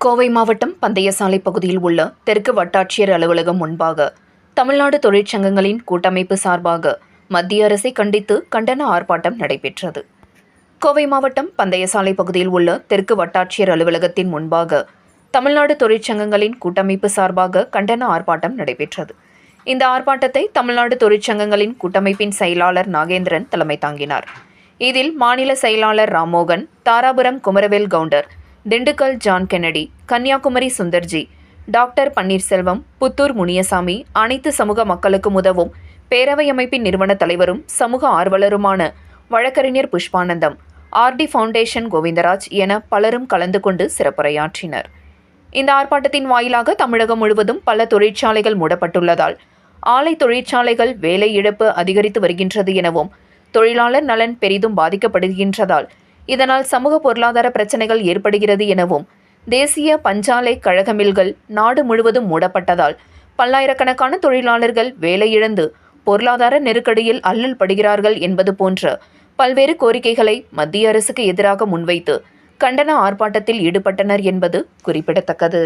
கோவை மாவட்டம் பந்தயசாலை பகுதியில் உள்ள தெற்கு வட்டாட்சியர் அலுவலகம் முன்பாக தமிழ்நாடு தொழிற்சங்கங்களின் கூட்டமைப்பு சார்பாக மத்திய அரசை கண்டித்து கண்டன ஆர்ப்பாட்டம் நடைபெற்றது. கோவை மாவட்டம் பந்தயசாலை பகுதியில் உள்ள தெற்கு வட்டாட்சியர் அலுவலகத்தின் முன்பாக தமிழ்நாடு தொழிற்சங்கங்களின் கூட்டமைப்பு சார்பாக கண்டன ஆர்ப்பாட்டம் நடைபெற்றது. இந்த ஆர்ப்பாட்டத்தை தமிழ்நாடு தொழிற்சங்கங்களின் கூட்டமைப்பின் செயலாளர் நாகேந்திரன் தலைமை தாங்கினார். இதில் மாநில செயலாளர் Rammohan Dharapuram Kumaravel Gounder Dindigul John Kennedy Kanyakumari Sundarji doctor Panneerselvam Puthur Muniyasamy அனைத்து சமூக மக்களுக்கும் உதவும் பேரவை அமைப்பின் நிறுவன தலைவரும் சமூக ஆர்வலருமான வழக்கறிஞர் புஷ்பானந்தம் ஆர்டி ஃபவுண்டேஷன் கோவிந்தராஜ் என பலரும் கலந்து கொண்டு சிறப்புரையாற்றினர். இந்த ஆர்ப்பாட்டத்தின் வாயிலாக தமிழகம் முழுவதும் பல தொழிற்சாலைகள் மூடப்பட்டுள்ளதால் ஆலை தொழிற்சாலைகள் வேலை இழப்பு அதிகரித்து வருகின்றது எனவும் தொழிலாளர் நலன் பெரிதும் பாதிக்கப்படுகின்றதால் இதனால் சமூக பொருளாதார பிரச்சனைகள் ஏற்படுகிறது எனவும் தேசிய பஞ்சாலை கழகமில்கள் நாடு முழுவதும் மூடப்பட்டதால் பல்லாயிரக்கணக்கான தொழிலாளர்கள் வேலையிழந்து பொருளாதார நெருக்கடியில் அல்லல் படுகிறார்கள் என்பது போன்ற பல்வேறு கோரிக்கைகளை மத்திய அரசுக்கு எதிராக முன்வைத்து கண்டன ஆர்ப்பாட்டத்தில் ஈடுபட்டனர் என்பது குறிப்பிடத்தக்கது.